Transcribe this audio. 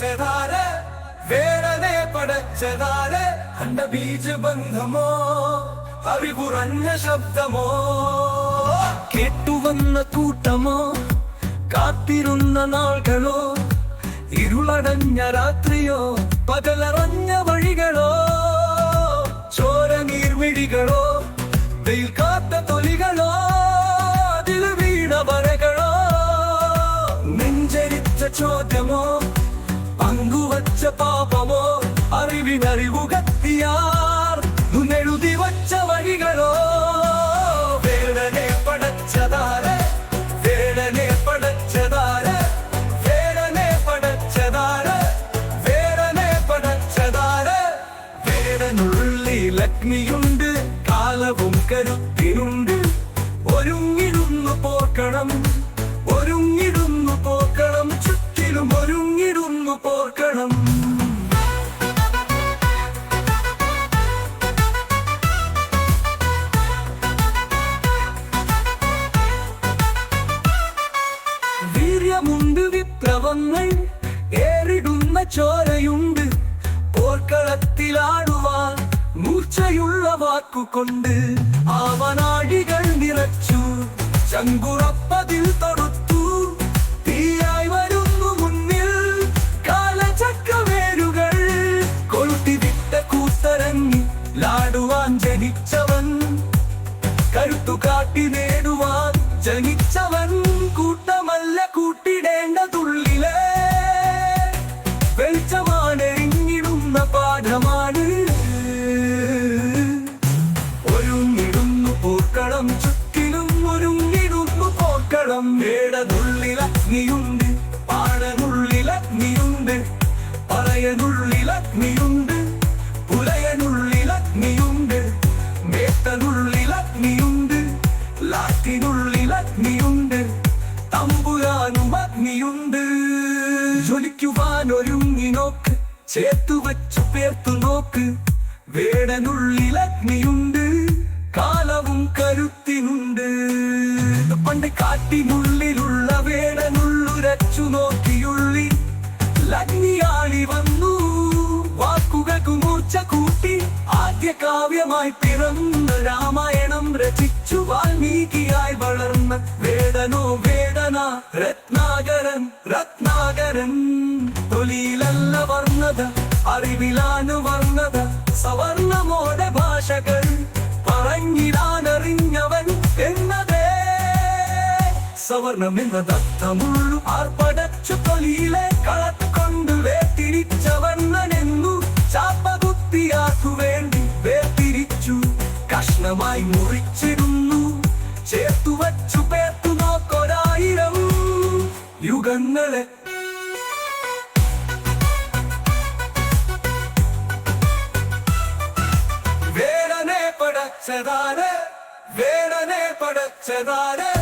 പടച്ചതാര് വേടനെ പടച്ചതാര് കണ്ട ബീജബന്ധമോ? അറിവുറഞ്ഞ ശബ്ദമോ? കേട്ടുവന്ന കൂട്ടമോ? കാത്തിരുന്ന നാളുകളോ? ഇരുളടഞ്ഞ രാത്രിയോ? പകലറഞ്ഞ വഴികളോ? ചോര നീർമിഴികളോ വെയിൽ പാപമോ അറിവിനറിവുകത്തിയാർ മുന്നെഴുതി വച്ച വഴികളോ വേടനെ പടച്ചതാര വേടനെ പടച്ചതാര വേടനെ പടച്ചതാര വേടനെ പടച്ചതാര. വേടനുള്ളിൽ അഗ്നിയുണ്ട് കാലവും കരുത്തിനുണ്ട്. ഒരുങ്ങിടുന്നു പോർക്കണം ഒരുങ്ങിടുന്നു ചോരയുണ്ട്. പോർക്കളത്തിലാടുവാൻ മൂർച്ചയുള്ള വാക്കുകൊണ്ട് ആവനാഴികൾ നിറച്ചു. ചങ്കുറപ്പതിൽ തൊടുത്തു. തീയായി വരുന്നു മുന്നിൽ കാലചക്രവേരുകൾ. കൊളുത്തി വിട്ട കൂത്തരങ്ങി ലാടുവാൻ ജനിച്ചവൻ പുലയനുള്ളിൽ അഗ്നിയുണ്ട് മേത്തനുള്ളിൽ അഗ്നിയുണ്ട് ലാറ്റിനുള്ളിൽ അഗ്നിയുണ്ട് തമ്പുരാനും അഗ്നിയുണ്ട് ജ്വലിക്കുവാൻ ഒരുങ്ങി നോക്ക് ചേർത്തു വച്ചു പേർത്തു നോക്ക് വേടനുള്ളിൽ അഗ്നിയുണ്ട് കാലവും കരുത്തിനുണ്ട് പണ്ട് കാട്ടിനുള്ളിലുള്ള വേടനുള്ളുരച്ചു നോക്കിയുള്ളി. ലഗ്നിയാളി വന്നു വാക്കുകൾക്ക് മൂർച്ച കൂട്ടി. ആദ്യ കാവ്യമായി പിറന്ന രാമായണം രചിച്ചു. വാൽമീകിയായി വളർന്ന വേടനോ വേടന രത്നാകരൻ രത്നാകരൻ. തൊലിയിലല്ല വർണത അറിവിലാണ് വർണത. സവർണം എന്നതർത്ഥമുള്ളു ആർപ്പടച്ചു തൊലിയിലെ കളക്കൊണ്ട് വേർതിരിച്ചവർണനെന്നു ചാപ്പകുത്തിയാക്കു വേണ്ടി വേർതിരിച്ചു. കഷ്ണമായി മുറിച്ചിരുന്നു ചേർത്തു വച്ചു പേർത്തു നോക്കൊരായിരം യുഗങ്ങളെ. വേടനെ പടച്ചതാര് വേടനെ പടച്ചതാര്.